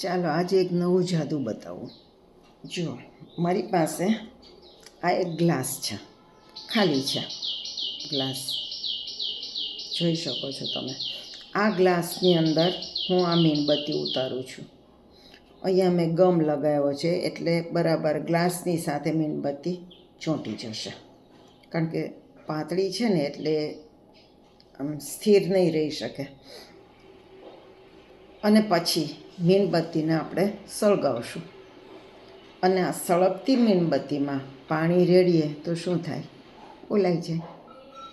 ચાલો આજે એક નવું જાદુ બતાવું. જો, મારી પાસે આ એક ગ્લાસ છે. ખાલી છે. ગ્લાસ. જોઈ શકો છો તમે. આ ગ્લાસની અંદર હું આ મીણબત્તી ઉતારું છું. અહીંયા મેં ગમ લગાવ્યો છે, એટલે બરાબર ગ્લાસની સાથે મીણબત્તી ચોંટી જશે. કારણ કે પાતળી છે ને, એટલે આમ સ્થિર નહીં રહી શકે. અને પછી મીણબત્તીને આપણે સળગાવશું. અને આ સળગતી મીણબત્તીમાં પાણી રેડીએ તો શું થાય? ઓલાઈ જાય.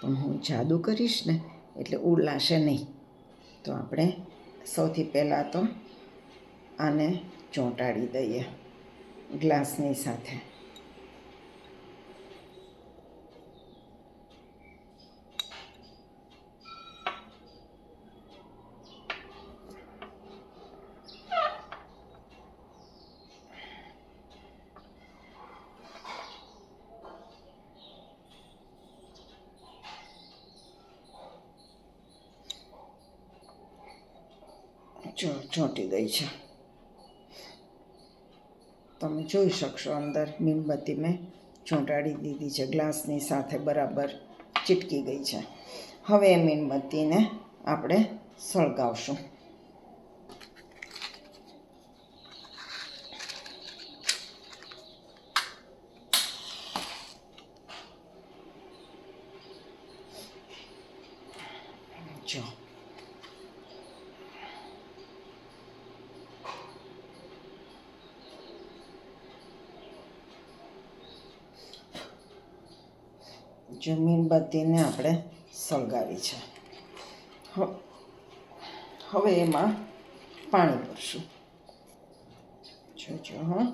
પણ હું જાદુ કરીશ ને, એટલે ઉલાશે નહીં. તો આપણે સૌથી પહેલાં તો આને ચોંટાડી દઈએ ગ્લાસની સાથે. ચોંટી ગઈ છે. તમે જોઈ શકશો અંદર મીણબત્તી મેં ચોંટાડી દીધી છે. ગ્લાસની સાથે બરાબર ચીટકી ગઈ છે. હવે એ મીણબત્તીને આપણે સળગાવશું. જો. જો મીણબત્તીને આપણે સળગાવી છે. હવે એમાં પાણી ભરશું. જોજો, હા.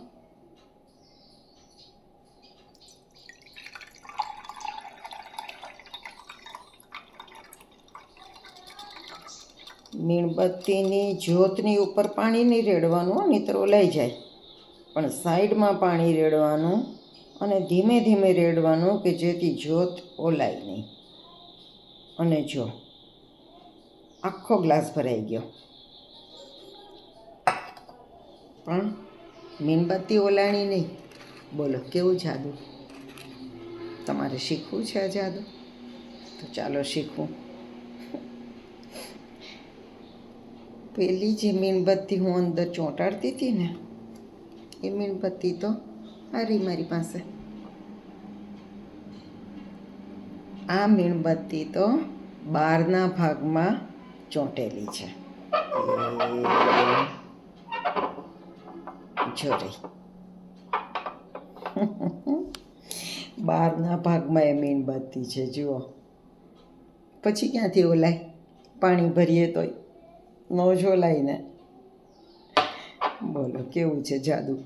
મીણબત્તીની જ્યોતની ઉપર પાણી નહીં રેડવાનું નહીંતર લઈ જાય. પણ સાઈડમાં પાણી રેડવાનું અને ધીમે ધીમે રેડવાનું કે જેથી જ્યોત ઓલાય નહીં. અને જો, આખો ગ્લાસ ભરાઈ ગયો. પણ મીણબત્તી ઓલાણી નહીં. બોલો, કેવું જાદુ? તમારે શીખવું છે આ જાદુ? તો ચાલો શીખવું. પેલી જે મીણબત્તી હું અંદર ચોંટાડતી હતી ને, એ મીણબત્તી તો આ રહી મારી પાસે. આ મીણબત્તી તો બહારના ભાગમાં ચોંટેલી છે. જો બહારના ભાગમાં એ મીણબત્તી છે, જુઓ. પછી ક્યાંથી ઓલાય? પાણી ભરીએ તોય. નો જોલાય ને બોલો, કેવું છે જાદુ?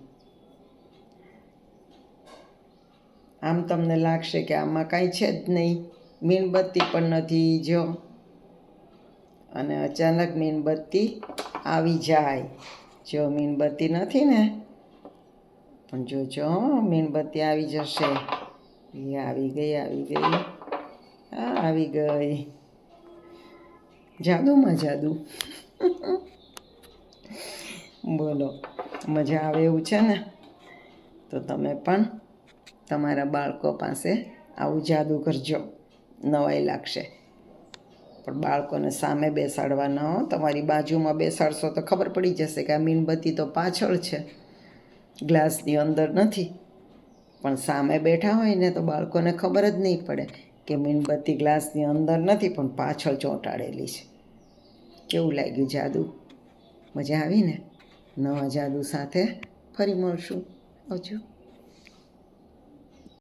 આમ તમને લાગશે કે આમાં કાંઈ છે જ નહીં. મીણબત્તી પણ નથી, જો. અને અચાનક મીણબત્તી આવી જાય. જો મીણબત્તી નથી ને, પણ જોજો મીણબત્તી આવી જશે. એ આવી ગઈ આવી ગઈ. હા, આવી ગઈ. જાદુમાં જાદુ. બોલો, મજા આવે એવું છે ને? તો તમે પણ તમારા બાળકો પાસે આવું જાદુ કરજો. નવાઈ લાગશે. પણ બાળકોને સામે બેસાડવા ન તમારી બાજુમાં બેસાડશો તો ખબર પડી જશે કે આ મીણબત્તી તો પાછળ છે. ગ્લાસની અંદર નથી. પણ સામે બેઠા હોય ને તો બાળકોને ખબર જ નહીં પડે કે મીણબત્તી ગ્લાસની અંદર નથી, પણ પાછળ ચોંટાડેલી છે. કેવું લાગ્યું જાદુ? મજા આવી ને? નવા જાદુ સાથે ફરી મળશું. આવજો.